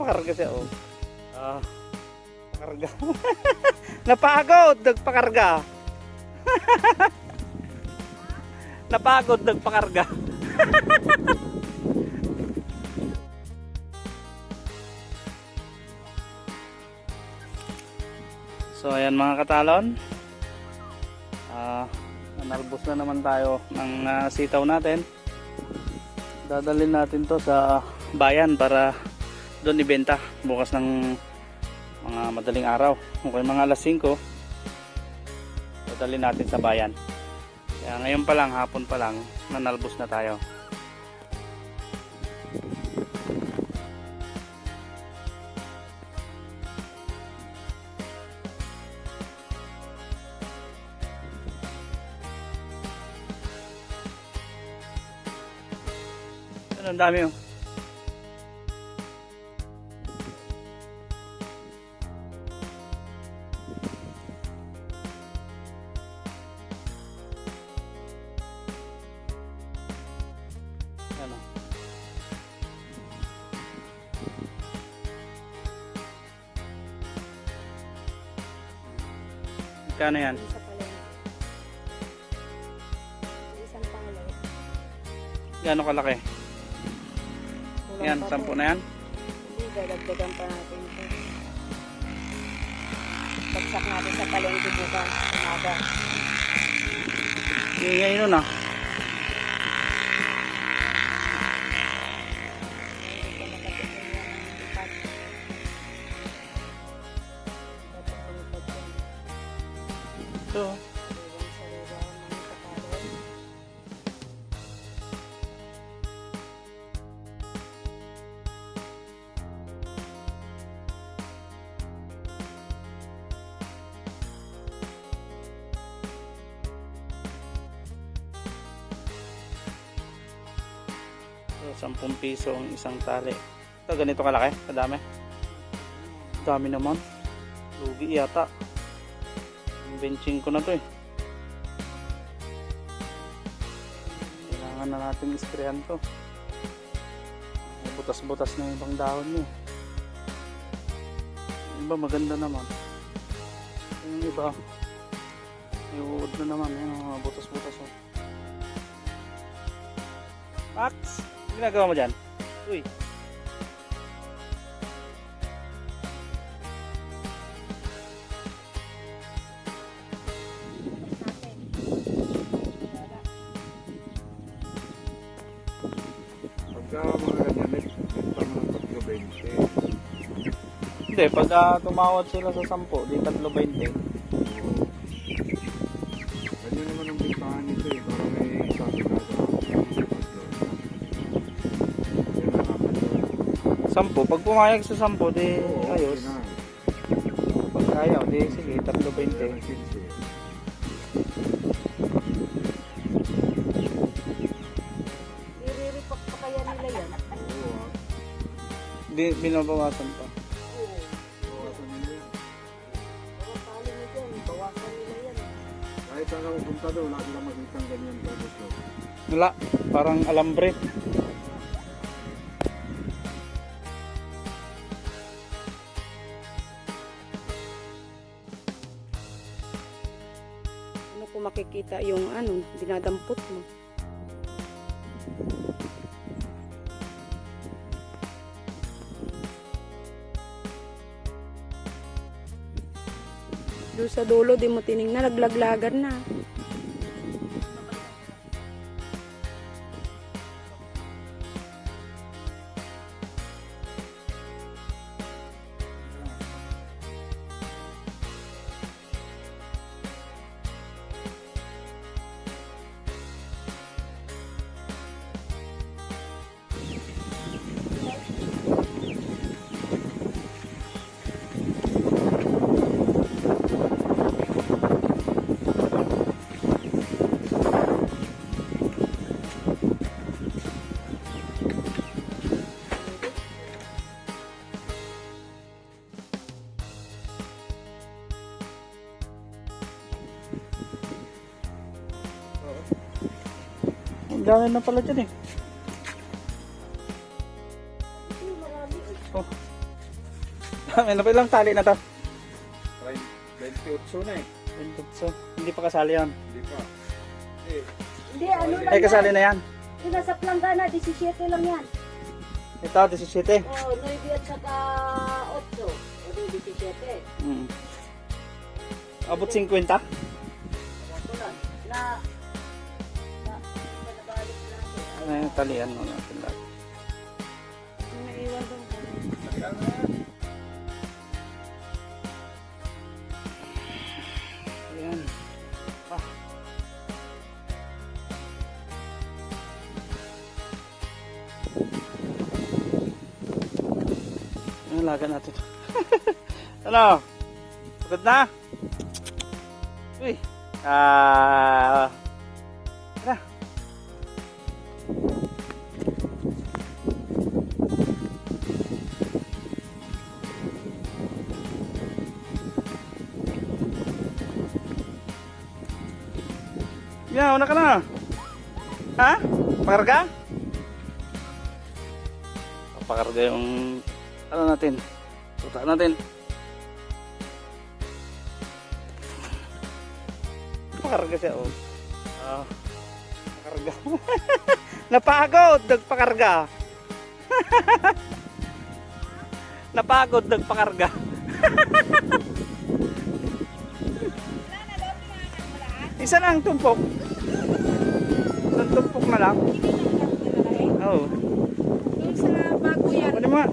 nagpakarga siya, oh. Ah, pakarga. Napagod, nagpakarga. Napagod, nagpakarga. so, ayan mga katalon. Ah, nanalbos na naman tayo ng ah, sitaw natin. Dadalhin natin to sa bayan para doon ibenta bukas ng mga madaling araw. Okay, mga alas 5 dadalhin natin sa bayan. Kaya ngayon pa lang, hapon pa lang, nanalbos na tayo. Ano, ang dami oh. Magkano yan? Sa palengke. Isang palay. Gano'ng kalaki? Kulang Yan, pa sampu na yan? Hindi, dadagdagan pa natin ito. Bagsak natin sa palengke bukas. Umaga. Ingay nun ah. 10 piso ang isang tali. Ito, ganito kalaki? Kadami? Dami naman. Lugi yata. Benching ko na to eh. Kailangan na natin isprehan to. May Butas-butas na yung ibang dahon niya. Iba maganda naman. Yung iba, may uod na naman. Yung mga butas-butas. Oh. Max, ginagawa mo dyan? Uy. Pagka mga ganyan, ito mga tatlo 20. Hindi, pag ah, tumawad sila sa 10, di 3.20. tatlo. 10, pag pumayag sa 10, di ayos. Pag ayaw, di sige, 3.20. I-repack pa kaya nila yan? Di, binabawasan pa. Mga tali mo dyan. Bawasan nila yan. Kahit saan ako punta doon, wala lang makita ganyan tapos. Wala, parang alambre. Makikita yung ano, dinadampot mo? Doon sa dulo, di mo tinignan, naglaglagan na. Dami na pala dyan eh. Oh, May napil lang tali na to. 28 na eh. So, hindi pa kasali yan. Hindi pa. Eh, Hindi, ano lang Ay, kasali na yan. Yung nasa planggana, 17 lang yan. Ito, 17. Oh, 9 at saka 8. O, di 17. Mm. Abot 50. Ako lang. Na, na, Ano yung talian mo natin lahat. Naiwan doon. Ayan. Ah. Ayan, laga natin. ano? Pagod na? Uy. Ah. Tara. Yan, una ka na. Ha? Pakarga? Pakarga yung ano natin. Tuta natin. Pakarga siya, oh. Ah. Pakarga. Napagod, nagpakarga. Napagod, nagpakarga. Isa lang tumpok. Lang. Oo. Doon sa bago yan. Ano mo?